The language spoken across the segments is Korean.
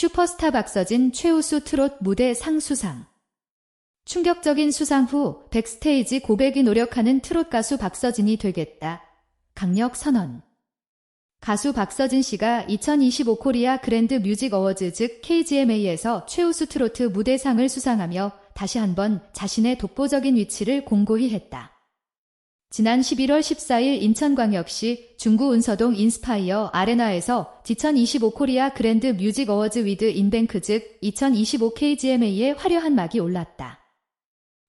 슈퍼스타 박서진 최우수 트롯 무대 상수상. 충격적인 수상 후 백스테이지 고백이 노력하는 트롯 가수 박서진이 되겠다. 강력 선언. 가수 박서진 씨가 2025 코리아 그랜드 뮤직 어워즈 즉 KGMA에서 최우수 트로트 무대상을 수상하며 다시 한번 자신의 독보적인 위치를 공고히 했다. 지난 11월 14일 인천광역시 중구 은서동 인스파이어 아레나에서 2025 코리아 그랜드 뮤직 어워즈 위드 인뱅크 즉2025 KGMA의 화려한 막이 올랐다.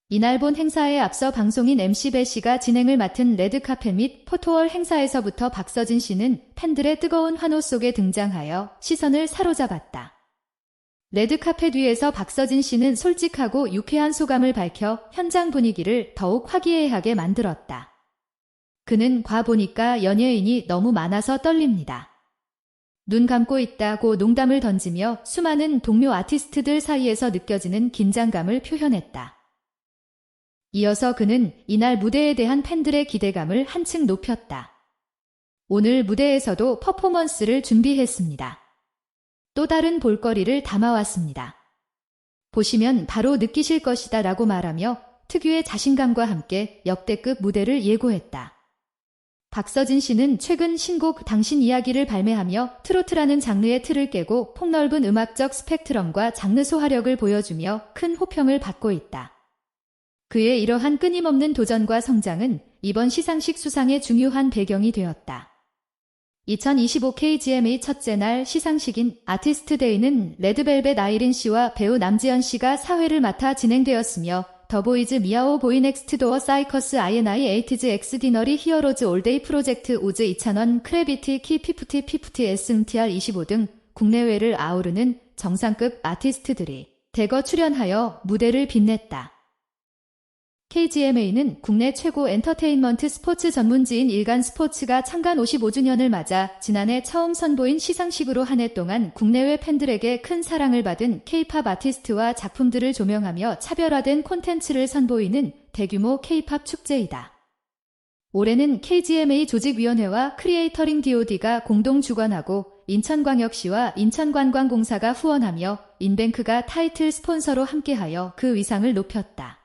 이날 본 행사에 앞서 방송인 MC 배 씨가 진행을 맡은 레드카페 및 포토월 행사에서부터 박서진 씨는 팬들의 뜨거운 환호 속에 등장하여 시선을 사로잡았다. 레드카페 뒤에서 박서진 씨는 솔직하고 유쾌한 소감을 밝혀 현장 분위기를 더욱 화기애애하게 만들었다. 그는 과 보니까 연예인이 너무 많아서 떨립니다. 눈 감고 있다고 농담을 던지며 수많은 동료 아티스트들 사이에서 느껴지는 긴장감을 표현했다. 이어서 그는 이날 무대에 대한 팬들의 기대감을 한층 높였다. 오늘 무대에서도 퍼포먼스를 준비했습니다. 또 다른 볼거리를 담아왔습니다. 보시면 바로 느끼실 것이다 라고 말하며 특유의 자신감과 함께 역대급 무대를 예고했다. 박서진 씨는 최근 신곡 당신 이야기를 발매하며 트로트라는 장르의 틀을 깨고 폭넓은 음악적 스펙트럼과 장르 소화력을 보여주며 큰 호평을 받고 있다. 그의 이러한 끊임없는 도전과 성장은 이번 시상식 수상의 중요한 배경이 되었다. 2025 KGMA 첫째 날 시상식인 아티스트 데이는 레드벨벳 아이린 씨와 배우 남지연 씨가 사회를 맡아 진행되었으며 더보이즈 미아오 보이넥스트 도어 사이커스 INI 에이티즈 엑스 디너리 히어로즈 올데이 프로젝트 우즈 이찬원 크래비티 키 피프티 피프티 SMTR 25 등 국내외를 아우르는 정상급 아티스트들이 대거 출연하여 무대를 빛냈다. KGMA는 국내 최고 엔터테인먼트 스포츠 전문지인 일간 스포츠가 창간 55주년을 맞아 지난해 처음 선보인 시상식으로 한 해 동안 국내외 팬들에게 큰 사랑을 받은 K-팝 아티스트와 작품들을 조명하며 차별화된 콘텐츠를 선보이는 대규모 K-팝 축제이다. 올해는 KGMA 조직위원회와 크리에이터링 DOD가 공동 주관하고 인천광역시와 인천관광공사가 후원하며 인뱅크가 타이틀 스폰서로 함께하여 그 위상을 높였다.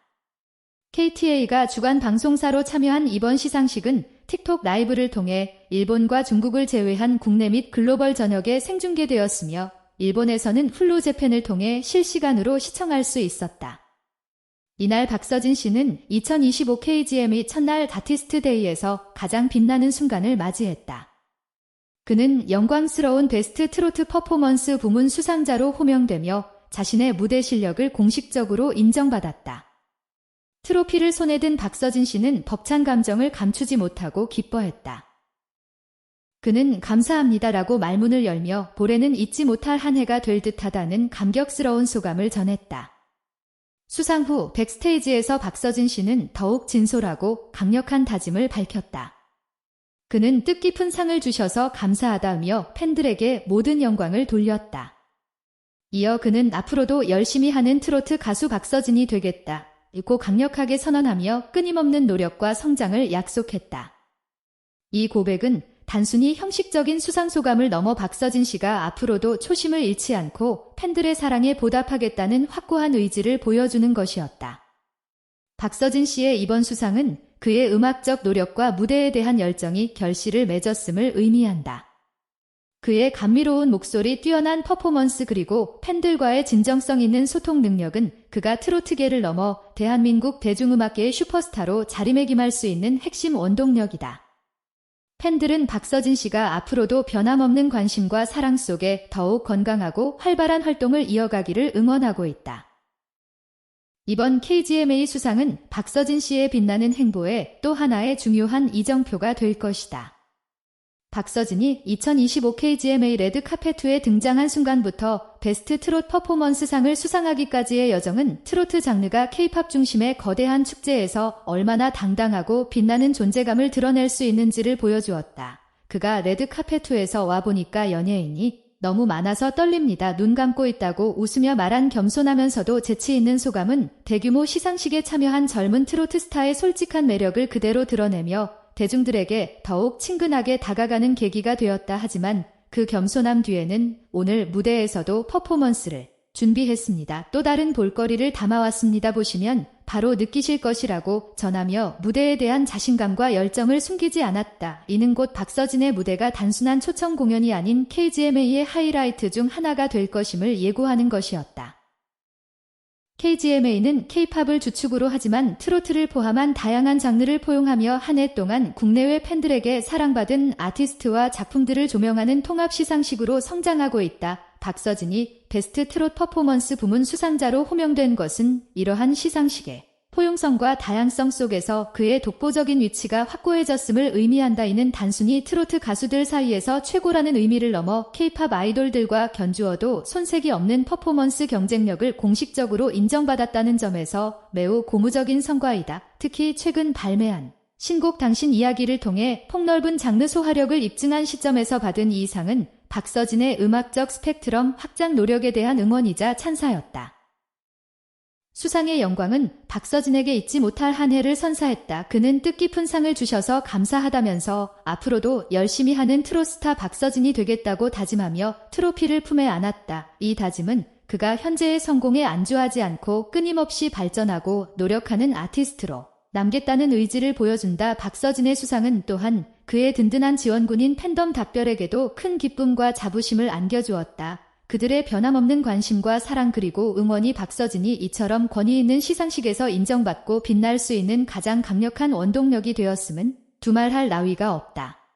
KTA가 주간 방송사로 참여한 이번 시상식은 틱톡 라이브를 통해 일본과 중국을 제외한 국내 및 글로벌 전역에 생중계되었으며 일본에서는 훌루 재팬을 통해 실시간으로 시청할 수 있었다. 이날 박서진 씨는 2025 KGM의 첫날 다티스트 데이에서 가장 빛나는 순간을 맞이했다. 그는 영광스러운 베스트 트로트 퍼포먼스 부문 수상자로 호명되며 자신의 무대 실력을 공식적으로 인정받았다. 트로피를 손에 든 박서진 씨는 벅찬 감정을 감추지 못하고 기뻐했다. 그는 감사합니다라고 말문을 열며 볼에는 잊지 못할 한 해가 될 듯하다는 감격스러운 소감을 전했다. 수상 후 백스테이지에서 박서진 씨는 더욱 진솔하고 강력한 다짐을 밝혔다. 그는 뜻깊은 상을 주셔서 감사하다며 팬들에게 모든 영광을 돌렸다. 이어 그는 앞으로도 열심히 하는 트로트 가수 박서진이 되겠다. 고 강력하게 선언하며 끊임없는 노력과 성장을 약속했다. 이 고백은 단순히 형식적인 수상소감을 넘어 박서진 씨가 앞으로도 초심을 잃지 않고 팬들의 사랑에 보답하겠다는 확고한 의지를 보여주는 것이었다. 박서진 씨의 이번 수상은 그의 음악적 노력과 무대에 대한 열정이 결실을 맺었음을 의미한다. 그의 감미로운 목소리, 뛰어난 퍼포먼스 그리고 팬들과의 진정성 있는 소통 능력은 그가 트로트계를 넘어 대한민국 대중음악계의 슈퍼스타로 자리매김할 수 있는 핵심 원동력이다. 팬들은 박서진 씨가 앞으로도 변함없는 관심과 사랑 속에 더욱 건강하고 활발한 활동을 이어가기를 응원하고 있다. 이번 KGMA 수상은 박서진 씨의 빛나는 행보에 또 하나의 중요한 이정표가 될 것이다. 박서진이 2025 KGMA 레드카페2에 등장한 순간부터 베스트 트롯 퍼포먼스상을 수상하기까지의 여정은 트로트 장르가 케이팝 중심의 거대한 축제에서 얼마나 당당하고 빛나는 존재감을 드러낼 수 있는지를 보여주었다. 그가 레드카페2에서 와보니까 연예인이 너무 많아서 떨립니다. 눈 감고 있다고 웃으며 말한 겸손하면서도 재치 있는 소감은 대규모 시상식에 참여한 젊은 트로트 스타의 솔직한 매력을 그대로 드러내며 대중들에게 더욱 친근하게 다가가는 계기가 되었다 하지만 그 겸손함 뒤에는 오늘 무대에서도 퍼포먼스를 준비했습니다. 또 다른 볼거리를 담아왔습니다. 보시면 바로 느끼실 것이라고 전하며 무대에 대한 자신감과 열정을 숨기지 않았다. 이는 곧 박서진의 무대가 단순한 초청 공연이 아닌 KGMA의 하이라이트 중 하나가 될 것임을 예고하는 것이었다. KGMA는 K-팝을 주축으로 하지만 트로트를 포함한 다양한 장르를 포용하며 한 해 동안 국내외 팬들에게 사랑받은 아티스트와 작품들을 조명하는 통합 시상식으로 성장하고 있다. 박서진이 베스트 트롯 퍼포먼스 부문 수상자로 호명된 것은 이러한 시상식의 포용성과 다양성 속에서 그의 독보적인 위치가 확고해졌음을 의미한다. 이는 단순히 트로트 가수들 사이에서 최고라는 의미를 넘어 케이팝 아이돌들과 견주어도 손색이 없는 퍼포먼스 경쟁력을 공식적으로 인정받았다는 점에서 매우 고무적인 성과이다. 특히 최근 발매한 신곡 당신 이야기를 통해 폭넓은 장르 소화력을 입증한 시점에서 받은 이 상은 박서진의 음악적 스펙트럼 확장 노력에 대한 응원이자 찬사였다. 수상의 영광은 박서진에게 잊지 못할 한 해를 선사했다. 그는 뜻깊은 상을 주셔서 감사하다면서 앞으로도 열심히 하는 트로스타 박서진이 되겠다고 다짐하며 트로피를 품에 안았다. 이 다짐은 그가 현재의 성공에 안주하지 않고 끊임없이 발전하고 노력하는 아티스트로 남겠다는 의지를 보여준다. 박서진의 수상은 또한 그의 든든한 지원군인 팬덤 답별에게도 큰 기쁨과 자부심을 안겨주었다. 그들의 변함없는 관심과 사랑 그리고 응원이 박서진이 이처럼 권위 있는 시상식에서 인정받고 빛날 수 있는 가장 강력한 원동력이 되었음은 두말할 나위가 없다.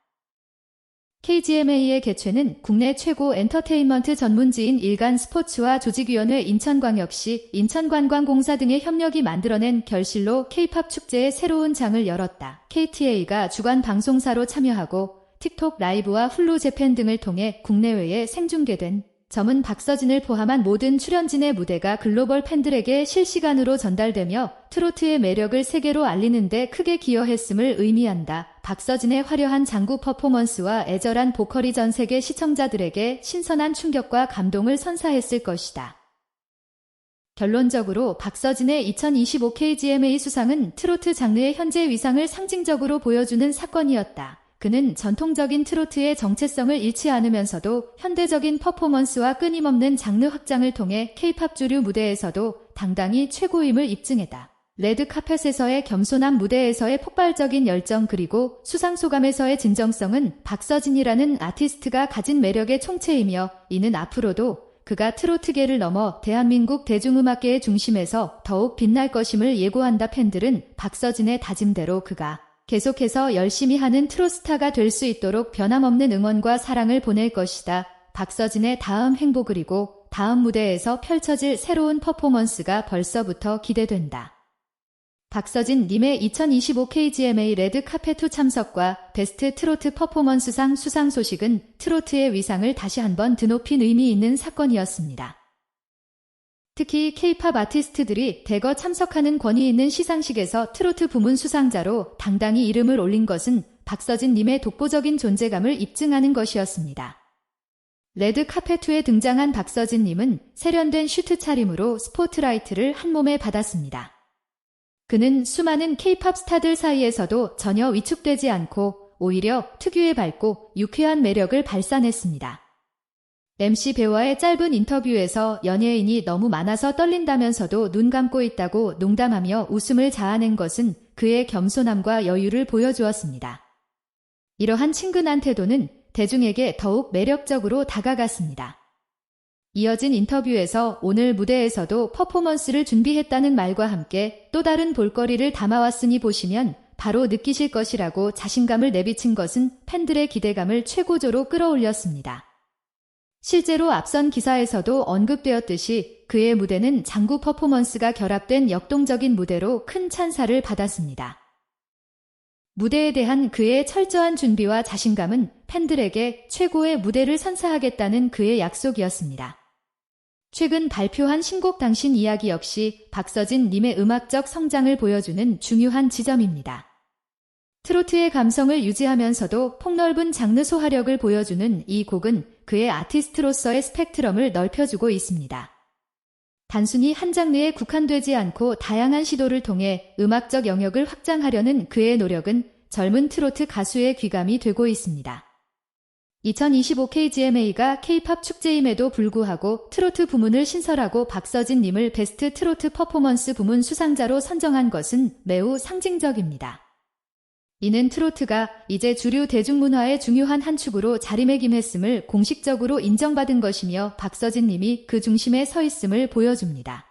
KGMA의 개최는 국내 최고 엔터테인먼트 전문지인 일간 스포츠와 조직위원회 인천광역시, 인천관광공사 등의 협력이 만들어낸 결실로 K-팝 축제의 새로운 장을 열었다. KTA가 주관 방송사로 참여하고 틱톡 라이브와 훌루 재팬 등을 통해 국내외에 생중계된 점은 박서진을 포함한 모든 출연진의 무대가 글로벌 팬들에게 실시간으로 전달되며 트로트의 매력을 세계로 알리는데 크게 기여했음을 의미한다. 박서진의 화려한 장구 퍼포먼스와 애절한 보컬이 전 세계 시청자들에게 신선한 충격과 감동을 선사했을 것이다. 결론적으로 박서진의 2025 KGMA 수상은 트로트 장르의 현재 위상을 상징적으로 보여주는 사건이었다. 그는 전통적인 트로트의 정체성을 잃지 않으면서도 현대적인 퍼포먼스와 끊임없는 장르 확장을 통해 케이팝 주류 무대에서도 당당히 최고임을 입증했다. 레드 카펫에서의 겸손한 무대에서의 폭발적인 열정 그리고 수상 소감에서의 진정성은 박서진이라는 아티스트가 가진 매력의 총체이며 이는 앞으로도 그가 트로트계를 넘어 대한민국 대중음악계의 중심에서 더욱 빛날 것임을 예고한다 팬들은 박서진의 다짐대로 그가 계속해서 열심히 하는 트로스타가 될 수 있도록 변함없는 응원과 사랑을 보낼 것이다. 박서진의 다음 행보 그리고 다음 무대에서 펼쳐질 새로운 퍼포먼스가 벌써부터 기대된다. 박서진 님의 2025 KGMA 레드 카페2 참석과 베스트 트로트 퍼포먼스상 수상 소식은 트로트의 위상을 다시 한번 드높인 의미 있는 사건이었습니다. 특히 K-팝 아티스트들이 대거 참석하는 권위 있는 시상식에서 트로트 부문 수상자로 당당히 이름을 올린 것은 박서진 님의 독보적인 존재감을 입증하는 것이었습니다. 레드 카페2에 등장한 박서진 님은 세련된 슈트 차림으로 스포트라이트를 한 몸에 받았습니다. 그는 수많은 K-팝 스타들 사이에서도 전혀 위축되지 않고 오히려 특유의 밝고 유쾌한 매력을 발산했습니다. MC 배우와의 짧은 인터뷰에서 연예인이 너무 많아서 떨린다면서도 눈 감고 있다고 농담하며 웃음을 자아낸 것은 그의 겸손함과 여유를 보여주었습니다. 이러한 친근한 태도는 대중에게 더욱 매력적으로 다가갔습니다. 이어진 인터뷰에서 오늘 무대에서도 퍼포먼스를 준비했다는 말과 함께 또 다른 볼거리를 담아왔으니 보시면 바로 느끼실 것이라고 자신감을 내비친 것은 팬들의 기대감을 최고조로 끌어올렸습니다. 실제로 앞선 기사에서도 언급되었듯이 그의 무대는 장구 퍼포먼스가 결합된 역동적인 무대로 큰 찬사를 받았습니다. 무대에 대한 그의 철저한 준비와 자신감은 팬들에게 최고의 무대를 선사하겠다는 그의 약속이었습니다. 최근 발표한 신곡 당신 이야기 역시 박서진 님의 음악적 성장을 보여주는 중요한 지점입니다. 트로트의 감성을 유지하면서도 폭넓은 장르 소화력을 보여주는 이 곡은 그의 아티스트로서의 스펙트럼을 넓혀주고 있습니다. 단순히 한 장르에 국한되지 않고 다양한 시도를 통해 음악적 영역을 확장하려는 그의 노력은 젊은 트로트 가수의 귀감이 되고 있습니다. 2025KGMA가 K-팝 축제임에도 불구하고 트로트 부문을 신설하고 박서진 님을 베스트 트로트 퍼포먼스 부문 수상자로 선정한 것은 매우 상징적입니다. 이는 트로트가 이제 주류 대중문화의 중요한 한 축으로 자리매김했음을 공식적으로 인정받은 것이며 박서진 님이 그 중심에 서 있음을 보여줍니다.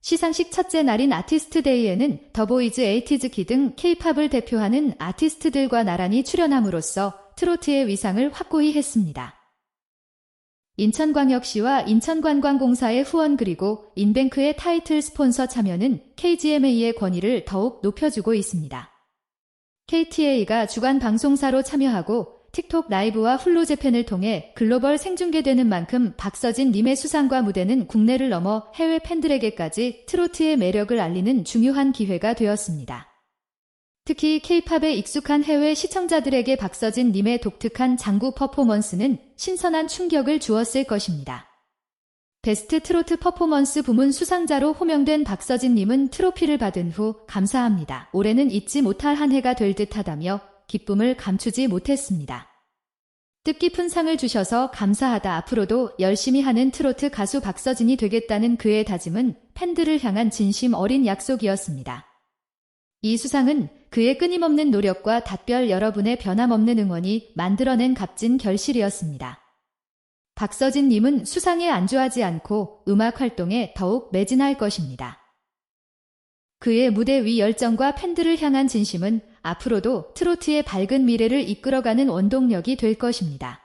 시상식 첫째 날인 아티스트 데이에는 더보이즈 에이티즈 키등 K-팝을 대표하는 아티스트들과 나란히 출연함으로써 트로트의 위상을 확고히 했습니다. 인천광역시와 인천관광공사의 후원 그리고 인뱅크의 타이틀 스폰서 참여는 KGMA의 권위를 더욱 높여주고 있습니다. KTA가 주간 방송사로 참여하고 틱톡 라이브와 훌루 재팬을 통해 글로벌 생중계되는 만큼 박서진 님의 수상과 무대는 국내를 넘어 해외 팬들에게까지 트로트의 매력을 알리는 중요한 기회가 되었습니다. 특히 케이팝에 익숙한 해외 시청자들에게 박서진 님의 독특한 장구 퍼포먼스는 신선한 충격을 주었을 것입니다. 베스트 트로트 퍼포먼스 부문 수상자로 호명된 박서진 님은 트로피를 받은 후 감사합니다. 올해는 잊지 못할 한 해가 될 듯하다며 기쁨을 감추지 못했습니다. 뜻깊은 상을 주셔서 감사하다 앞으로도 열심히 하는 트로트 가수 박서진이 되겠다는 그의 다짐은 팬들을 향한 진심 어린 약속이었습니다. 이 수상은 그의 끊임없는 노력과 답별 여러분의 변함없는 응원이 만들어낸 값진 결실이었습니다. 박서진 님은 수상에 안주하지 않고 음악 활동에 더욱 매진할 것입니다. 그의 무대 위 열정과 팬들을 향한 진심은 앞으로도 트로트의 밝은 미래를 이끌어가는 원동력이 될 것입니다.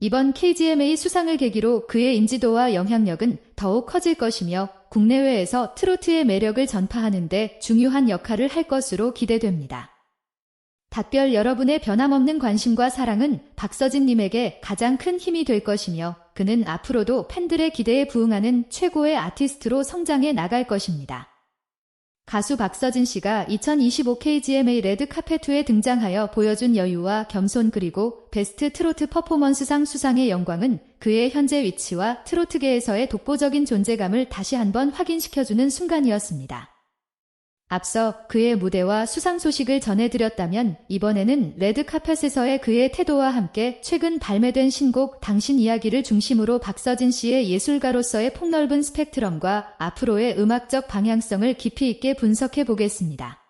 이번 KGMA 수상을 계기로 그의 인지도와 영향력은 더욱 커질 것이며 국내외에서 트로트의 매력을 전파하는데 중요한 역할을 할 것으로 기대됩니다. 답별 여러분의 변함없는 관심과 사랑은 박서진님에게 가장 큰 힘이 될 것이며 그는 앞으로도 팬들의 기대에 부응하는 최고의 아티스트로 성장해 나갈 것입니다. 가수 박서진 씨가 2025KGMA 레드카페2에 등장하여 보여준 여유와 겸손 그리고 베스트 트로트 퍼포먼스상 수상의 영광은 그의 현재 위치와 트로트계에서의 독보적인 존재감을 다시 한번 확인시켜주는 순간이었습니다. 앞서 그의 무대와 수상 소식을 전해드렸다면 이번에는 레드카펫에서의 그의 태도와 함께 최근 발매된 신곡 당신 이야기를 중심으로 박서진 씨의 예술가로서의 폭넓은 스펙트럼과 앞으로의 음악적 방향성을 깊이 있게 분석해 보겠습니다.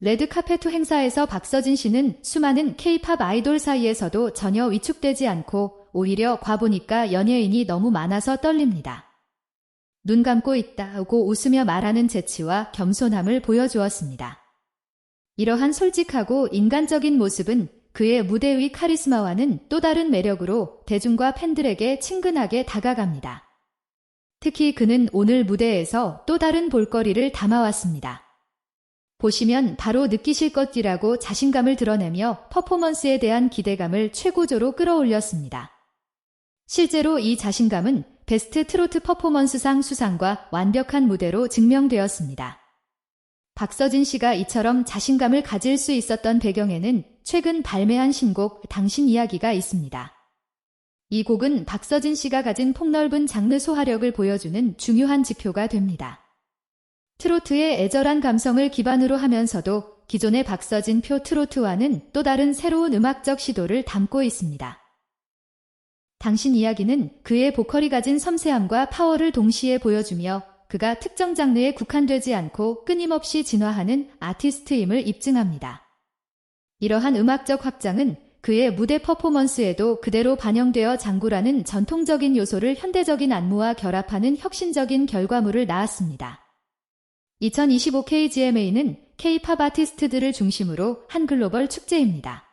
레드카페트 행사에서 박서진 씨는 수많은 케이팝 아이돌 사이에서도 전혀 위축되지 않고 오히려 과보니까 연예인이 너무 많아서 떨립니다. 눈 감고 있다고 웃으며 말하는 재치와 겸손함을 보여주었습니다. 이러한 솔직하고 인간적인 모습은 그의 무대 위 카리스마와는 또 다른 매력으로 대중과 팬들에게 친근하게 다가갑니다. 특히 그는 오늘 무대에서 또 다른 볼거리를 담아왔습니다. 보시면 바로 느끼실 것이라고 자신감을 드러내며 퍼포먼스에 대한 기대감을 최고조로 끌어올렸습니다. 실제로 이 자신감은 베스트 트로트 퍼포먼스상 수상과 완벽한 무대로 증명되었습니다. 박서진 씨가 이처럼 자신감을 가질 수 있었던 배경에는 최근 발매한 신곡 당신 이야기가 있습니다. 이 곡은 박서진 씨가 가진 폭넓은 장르 소화력을 보여주는 중요한 지표가 됩니다. 트로트의 애절한 감성을 기반으로 하면서도 기존의 박서진 표 트로트와는 또 다른 새로운 음악적 시도를 담고 있습니다. 당신 이야기는 그의 보컬이 가진 섬세함과 파워를 동시에 보여주며 그가 특정 장르에 국한되지 않고 끊임없이 진화하는 아티스트임을 입증합니다. 이러한 음악적 확장은 그의 무대 퍼포먼스에도 그대로 반영되어 장구라는 전통적인 요소를 현대적인 안무와 결합하는 혁신적인 결과물을 낳았습니다. 2025KGMA는 K-팝 아티스트들을 중심으로 한 글로벌 축제입니다.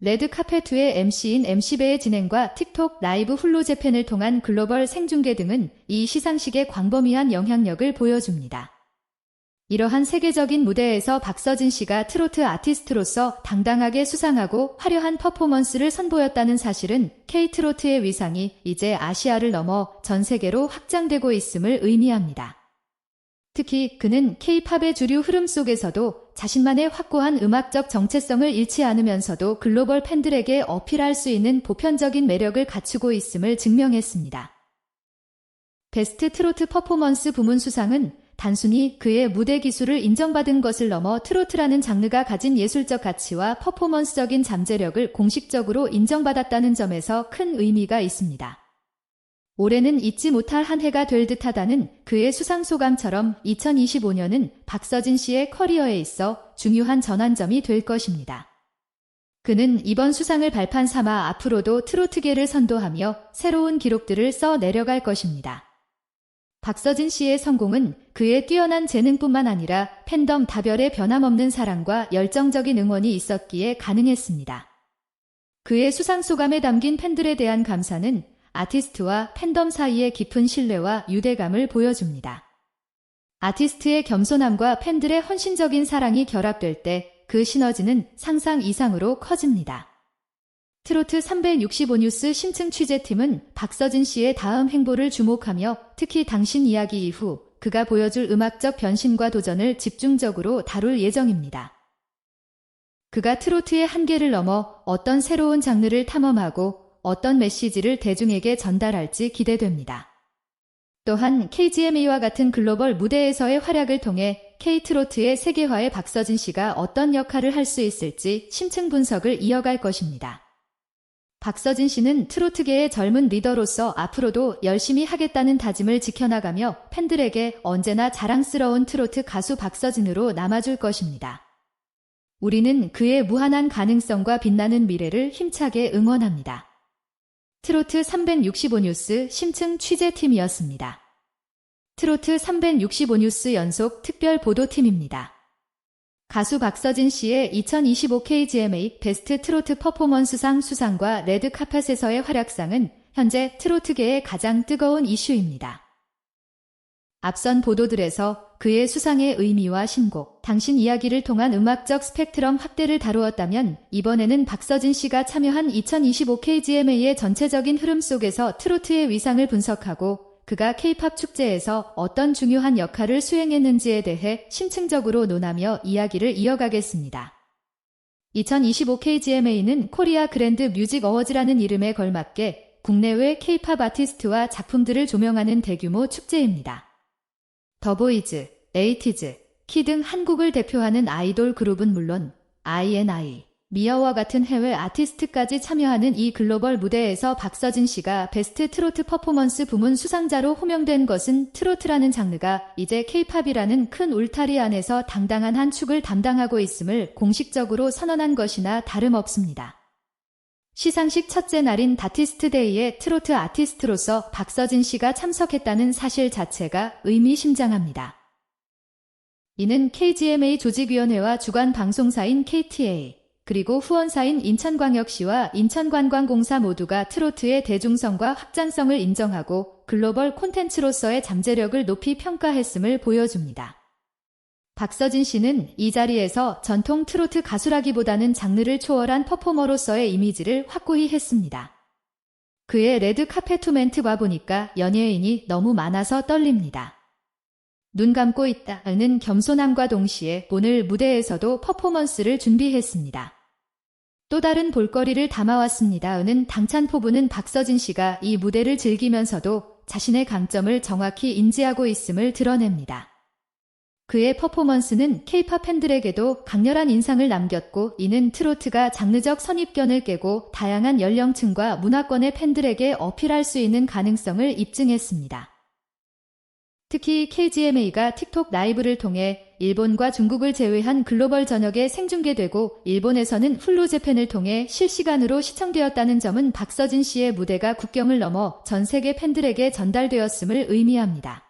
레드카페2의 MC인 MC배의 진행과 틱톡 라이브 훌로 재팬을 통한 글로벌 생중계 등은 이 시상식의 광범위한 영향력을 보여줍니다. 이러한 세계적인 무대에서 박서진 씨가 트로트 아티스트로서 당당하게 수상하고 화려한 퍼포먼스를 선보였다는 사실은 K-트로트의 위상이 이제 아시아를 넘어 전 세계로 확장되고 있음을 의미합니다. 특히 그는 K-팝의 주류 흐름 속에서도 자신만의 확고한 음악적 정체성을 잃지 않으면서도 글로벌 팬들에게 어필할 수 있는 보편적인 매력을 갖추고 있음을 증명했습니다. 베스트 트로트 퍼포먼스 부문 수상은 단순히 그의 무대 기술을 인정받은 것을 넘어 트로트라는 장르가 가진 예술적 가치와 퍼포먼스적인 잠재력을 공식적으로 인정받았다는 점에서 큰 의미가 있습니다. 올해는 잊지 못할 한 해가 될 듯하다는 그의 수상소감처럼 2025년은 박서진 씨의 커리어에 있어 중요한 전환점이 될 것입니다. 그는 이번 수상을 발판 삼아 앞으로도 트로트계를 선도하며 새로운 기록들을 써 내려갈 것입니다. 박서진 씨의 성공은 그의 뛰어난 재능뿐만 아니라 팬덤 다별의 변함없는 사랑과 열정적인 응원이 있었기에 가능했습니다. 그의 수상 소감에 담긴 팬들에 대한 감사는 아티스트와 팬덤 사이의 깊은 신뢰와 유대감을 보여줍니다. 아티스트의 겸손함과 팬들의 헌신적인 사랑이 결합될 때 그 시너지는 상상 이상으로 커집니다. 트로트 365 뉴스 심층 취재팀은 박서진 씨의 다음 행보를 주목하며 특히 당신 이야기 이후 그가 보여줄 음악적 변신과 도전을 집중적으로 다룰 예정입니다. 그가 트로트의 한계를 넘어 어떤 새로운 장르를 탐험하고 어떤 메시지를 대중에게 전달할지 기대됩니다. 또한 KGMA와 같은 글로벌 무대에서의 활약을 통해 K트로트의 세계화에 박서진 씨가 어떤 역할을 할 수 있을지 심층 분석을 이어갈 것입니다. 박서진 씨는 트로트계의 젊은 리더로서 앞으로도 열심히 하겠다는 다짐을 지켜나가며 팬들에게 언제나 자랑스러운 트로트 가수 박서진으로 남아줄 것입니다. 우리는 그의 무한한 가능성과 빛나는 미래를 힘차게 응원합니다. 트로트 365뉴스 심층 취재팀이었습니다. 트로트 365뉴스 연속 특별 보도팀입니다. 가수 박서진 씨의 2025KGMA 베스트 트로트 퍼포먼스상 수상과 레드 카펫에서의 활약상은 현재 트로트계의 가장 뜨거운 이슈입니다. 앞선 보도들에서 그의 수상의 의미와 신곡, 당신 이야기를 통한 음악적 스펙트럼 확대를 다루었다면 이번에는 박서진 씨가 참여한 2025KGMA의 전체적인 흐름 속에서 트로트의 위상을 분석하고 그가 케이팝 축제에서 어떤 중요한 역할을 수행했는지에 대해 심층적으로 논하며 이야기를 이어가겠습니다. 2025KGMA는 코리아 그랜드 뮤직 어워즈라는 이름에 걸맞게 국내외 케이팝 아티스트와 작품들을 조명하는 대규모 축제입니다. 더보이즈, 에이티즈, 키 등 한국을 대표하는 아이돌 그룹은 물론 INI, 미아와 같은 해외 아티스트까지 참여하는 이 글로벌 무대에서 박서진 씨가 베스트 트로트 퍼포먼스 부문 수상자로 호명된 것은 트로트라는 장르가 이제 케이팝이라는 큰 울타리 안에서 당당한 한 축을 담당하고 있음을 공식적으로 선언한 것이나 다름없습니다. 시상식 첫째 날인 다티스트 데이에 트로트 아티스트로서 박서진 씨가 참석했다는 사실 자체가 의미심장합니다. 이는 KGMA 조직위원회와 주관 방송사인 KTA, 그리고 후원사인 인천광역시와 인천관광공사 모두가 트로트의 대중성과 확장성을 인정하고 글로벌 콘텐츠로서의 잠재력을 높이 평가했음을 보여줍니다. 박서진 씨는 이 자리에서 전통 트로트 가수라기보다는 장르를 초월한 퍼포머로서의 이미지를 확고히 했습니다. 그의 레드 카페트 멘트 와 보니까 연예인이 너무 많아서 떨립니다. 눈 감고 있다는 겸손함과 동시에 오늘 무대에서도 퍼포먼스를 준비했습니다. 또 다른 볼거리를 담아왔습니다. 은 당찬 포부는 박서진 씨가 이 무대를 즐기면서도 자신의 강점을 정확히 인지하고 있음을 드러냅니다. 그의 퍼포먼스는 케이팝 팬들에게도 강렬한 인상을 남겼고 이는 트로트가 장르적 선입견을 깨고 다양한 연령층과 문화권의 팬들에게 어필할 수 있는 가능성을 입증했습니다. 특히 KGMA가 틱톡 라이브를 통해 일본과 중국을 제외한 글로벌 전역에 생중계되고 일본에서는 훌루 재팬을 통해 실시간으로 시청되었다는 점은 박서진 씨의 무대가 국경을 넘어 전 세계 팬들에게 전달되었음을 의미합니다.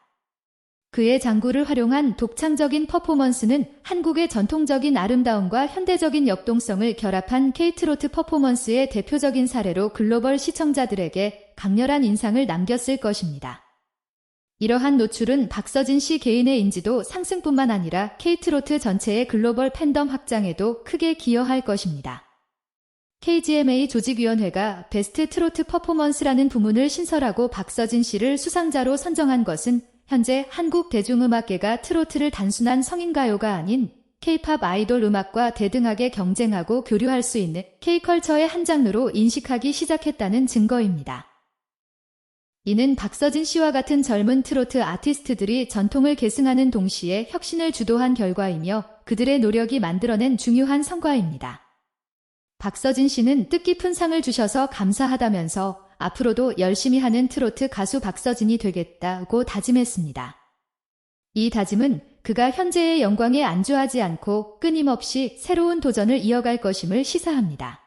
그의 장구를 활용한 독창적인 퍼포먼스는 한국의 전통적인 아름다움과 현대적인 역동성을 결합한 케이트로트 퍼포먼스의 대표적인 사례로 글로벌 시청자들에게 강렬한 인상을 남겼을 것입니다. 이러한 노출은 박서진 씨 개인의 인지도 상승뿐만 아니라 케이트로트 전체의 글로벌 팬덤 확장에도 크게 기여할 것입니다. KGMA 조직위원회가 베스트 트로트 퍼포먼스라는 부문을 신설하고 박서진 씨를 수상자로 선정한 것은 현재 한국 대중음악계가 트로트를 단순한 성인가요가 아닌 케이팝 아이돌 음악과 대등하게 경쟁하고 교류할 수 있는 K컬처의 한 장르로 인식하기 시작했다는 증거입니다. 이는 박서진 씨와 같은 젊은 트로트 아티스트들이 전통을 계승하는 동시에 혁신을 주도한 결과이며 그들의 노력이 만들어낸 중요한 성과입니다. 박서진 씨는 뜻깊은 상을 주셔서 감사하다면서 앞으로도 열심히 하는 트로트 가수 박서진이 되겠다고 다짐했습니다. 이 다짐은 그가 현재의 영광에 안주하지 않고 끊임없이 새로운 도전을 이어갈 것임을 시사합니다.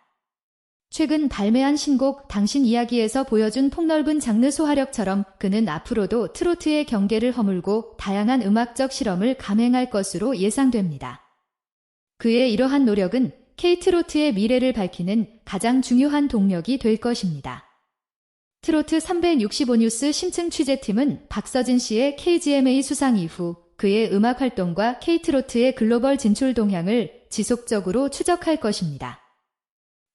최근 발매한 신곡 당신 이야기에서 보여준 폭넓은 장르 소화력처럼 그는 앞으로도 트로트의 경계를 허물고 다양한 음악적 실험을 감행할 것으로 예상됩니다. 그의 이러한 노력은 K트로트의 미래를 밝히는 가장 중요한 동력이 될 것입니다. 트로트 365뉴스 심층 취재팀은 박서진 씨의 KGMA 수상 이후 그의 음악 활동과 K트로트의 글로벌 진출 동향을 지속적으로 추적할 것입니다.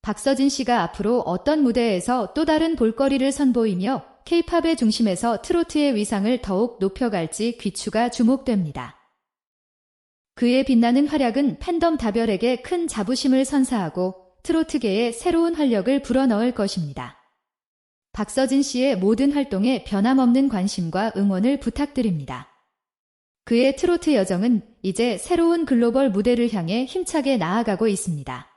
박서진 씨가 앞으로 어떤 무대에서 또 다른 볼거리를 선보이며 K-팝의 중심에서 트로트의 위상을 더욱 높여갈지 귀추가 주목됩니다. 그의 빛나는 활약은 팬덤 다별에게 큰 자부심을 선사하고 트로트계에 새로운 활력을 불어넣을 것입니다. 박서진 씨의 모든 활동에 변함없는 관심과 응원을 부탁드립니다. 그의 트로트 여정은 이제 새로운 글로벌 무대를 향해 힘차게 나아가고 있습니다.